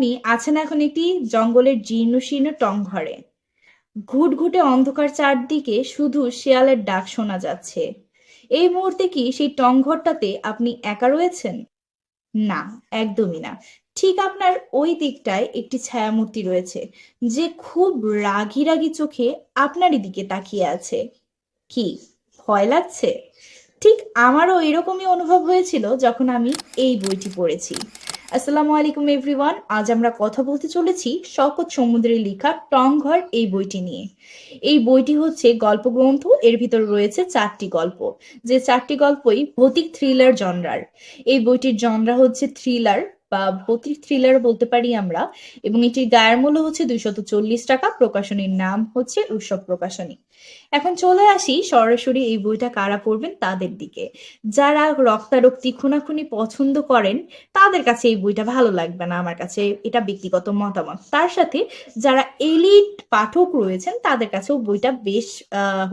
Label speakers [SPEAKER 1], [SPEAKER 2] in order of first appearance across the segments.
[SPEAKER 1] আপনি আছেন এখন একটি জঙ্গলের জীর্ণ শীর্ণ টং ঘরে। ঘুটঘুটে অন্ধকার চারদিকে শুধু শেয়ালের ডাক শোনা যাচ্ছে। এই মুহূর্তে কি সেই টং ঘরটাতে আপনি একা রয়েছেন? না, একদমই না। ঠিক আপনার ওই দিকটায় একটি ছায়ামূর্তি রয়েছে, যে খুব রাগী রাগি চোখে আপনারই দিকে তাকিয়ে আছে। কি, ভয় লাগছে? ঠিক আমারও এরকমই অনুভব হয়েছিল যখন আমি এই বইটি পড়েছি। আসসালামু আলাইকুম এভরিওয়ান আজ আমরা কথা বলতে চলেছি শকত সমুদ্রের লেখা টংঘর এই বইটি নিয়ে। এই বইটি হচ্ছে গল্প গ্রন্থ এর ভিতর রয়েছে চারটি গল্প। যে চারটি গল্পই ভৌতিক থ্রিলার জনরার এই বইটির জনরা হচ্ছে থ্রিলার বা ভৌতিক থ্রিলার বলতে পারি আমরা, এবং এটির গায়ের মূল্য হচ্ছে দুইশত চল্লিশ টাকা। প্রকাশনীর নাম হচ্ছে উৎসব প্রকাশনী। এখন চলে আসি সরাসরি এই বইটা কারা পড়বেন তাদের দিকে। যারা রক্তারক্তি খুনাখুনি পছন্দ করেন, তাদের কাছে এই বইটা ভালো লাগবে না আমার কাছে, এটা ব্যক্তিগত মতামত। তার সাথে যারা এলিট পাঠক রয়েছেন, তাদের কাছেও বইটা বেশ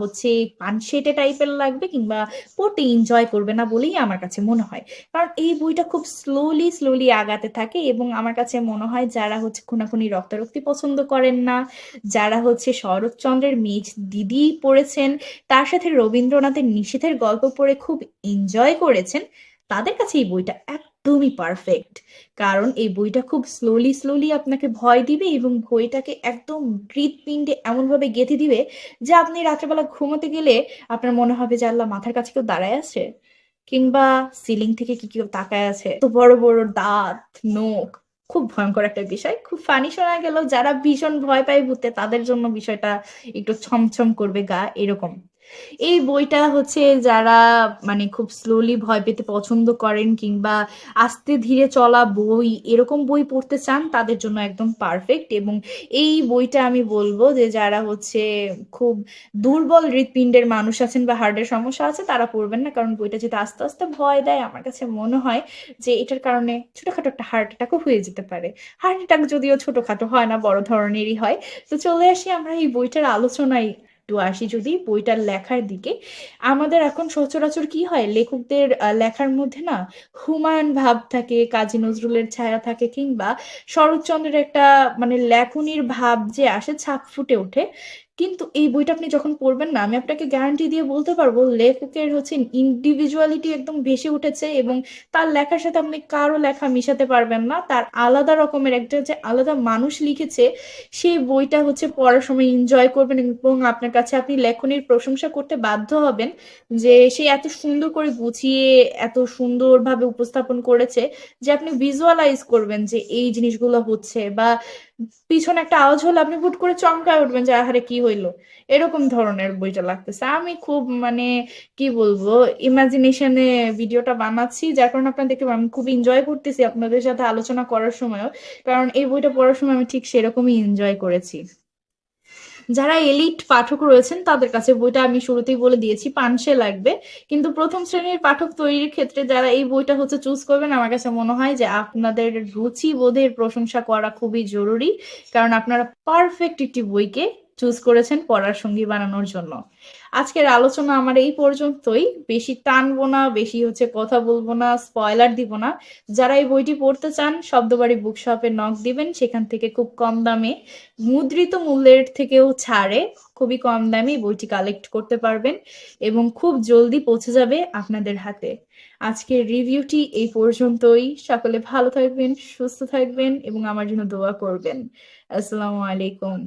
[SPEAKER 1] হচ্ছে পানসেটে টাইপের লাগবে কিংবা পড়তে এনজয় করবে না বলেই আমার কাছে মনে হয়। কারণ এই বইটা খুব স্লোলি স্লোলি আগাতে থাকে এবং আমার কাছে মনে হয় যারা হচ্ছে খুনাখুনি রক্তারক্তি পছন্দ করেন না, যারা হচ্ছে শরৎচন্দ্রের মেজ দিদি পড়েছেন, তার সাথে রবীন্দ্রনাথের নিষেধের গল্প পড়ে খুব এনজয় করেছেন, তাদের কাছে এই বইটা একদমই পারফেক্ট কারণ এই বইটা খুব স্লোলি স্লোলি আপনাকে ভয় দিবে এবং বইটাকে একদম হৃৎপিণ্ডে এমনভাবে গেঁথে দিবে যে আপনি রাত্রেবেলা ঘুমোতে গেলে আপনার মনে হবে যে আল্লাহ মাথার কাছে কেউ দাঁড়ায় আছে কিংবা সিলিং থেকে কি কেউ তাকায় আছে। তো বড় বড় দাঁত, নখ খুব ভয়ঙ্কর একটা বিষয়। খুব ফানি শোনা গেল, যারা ভীষণ ভয় পায় ভূতে, তাদের জন্য বিষয়টা একটু ছমছম করবে গা, এরকম। এই বইটা হচ্ছে যারা মানে খুব স্লোলি ভয় পেতে পছন্দ করেন কিংবা আস্তে ধীরে চলা বই, এরকম বই পড়তে চান, তাদের জন্য একদম পারফেক্ট এবং এই বইটা আমি বলব যে, যারা হচ্ছে খুব দুর্বল হৃৎপিণ্ডের মানুষ আছেন বা হার্টের সমস্যা আছে, তারা পড়বেন না। কারণ বইটা যেটা আস্তে আস্তে ভয় দেয়, আমার কাছে মনে হয় যে, এটার কারণে ছোটখাটো একটা হার্ট অ্যাটাকও হয়ে যেতে পারে। হার্ট অ্যাটাক যদিও ছোটখাটো হয় না, বড় ধরনেরই হয়। তো চলে আসি আমরা এই বইটার আলোচনায়। একটু আসি যদি বইটার লেখার দিকে। আমাদের এখন সচরাচর কি হয়, লেখকদের লেখার মধ্যে না হুমায়ুন ভাব থাকে, কাজী নজরুলের ছায়া থাকে কিংবা শরৎচন্দ্রের একটা মানে লেখনির ভাব যে আসে, ছাপ ফুটে ওঠে। কিন্তু এই বইটা আপনি যখন পড়বেন না, আমি আপনাকে গ্যারান্টি দিয়ে বলতে পারব, লেখকের হচ্ছে ইন্ডিভিজুয়ালিটি একদম ভেসে উঠেছে এবং তার লেখার সাথে আপনি কারও লেখা মিশাতে পারবেন না। তার আলাদা রকমের একটা যে আলাদা মানুষ লিখেছে, সেই বইটা হচ্ছে পড়ার সময় এনজয় করবেন এবং আপনার কাছে আপনি লেখনির প্রশংসা করতে বাধ্য হবেন যে সে এত সুন্দর করে গুছিয়ে, এত সুন্দরভাবে উপস্থাপন করেছে যে আপনি ভিজুয়ালাইজ করবেন যে এই জিনিসগুলো হচ্ছে বা পিছনে একটা আওয়াজ হলো, আপনি হুট করে চমকায় উঠবেন যে, আহারে কি হইল? এরকম ধরনের বইটা লাগতেছে। আমি খুব মানে কি বলব ইমাজিনেশনে ভিডিওটা বানাচ্ছি, যার কারণে আপনার দেখতে আমি খুব এনজয় করতেছি আপনাদের সাথে আলোচনা করার সময়ও। কারণ এই বইটা পড়ার সময় আমি ঠিক সেরকমই এনজয় করেছি। যারা এলিট পাঠক রয়েছেন, তাদের কাছে বইটা আমি শুরুতেই বলে দিয়েছি, পানসে লাগবে। কিন্তু প্রথম শ্রেণির পাঠক তৈরির ক্ষেত্রে যারা এই বইটা হচ্ছে চুজ করবেন, আমার কাছে মনে হয় যে আপনাদের রুচি বোধের প্রশংসা করা খুবই জরুরি। কারণ আপনারা পারফেক্ট একটি বইকে চুজ করেছেন পড়ার সঙ্গী বানানোর জন্য। আজকের আলোচনা আমার এই পর্যন্তই। বেশি টানবো না, বেশি হচ্ছে কথা বলব না স্পয়লার দিব না। যারা এই বইটি পড়তে চান, শব্দবাড়ি বুক শপে নক দিবেন। সেখান থেকে খুব কম দামে মুদ্রিত মূল্যের থেকেও ছাড়ে খুবই কম দামে বইটি কালেক্ট করতে পারবেন এবং খুব জলদি পৌঁছে যাবে আপনাদের হাতে। আজকের রিভিউটি এই পর্যন্তই। সকলে ভালো থাকবেন, সুস্থ থাকবেন এবং আমার জন্য দোয়া করবেন। আসসালামু আলাইকুম।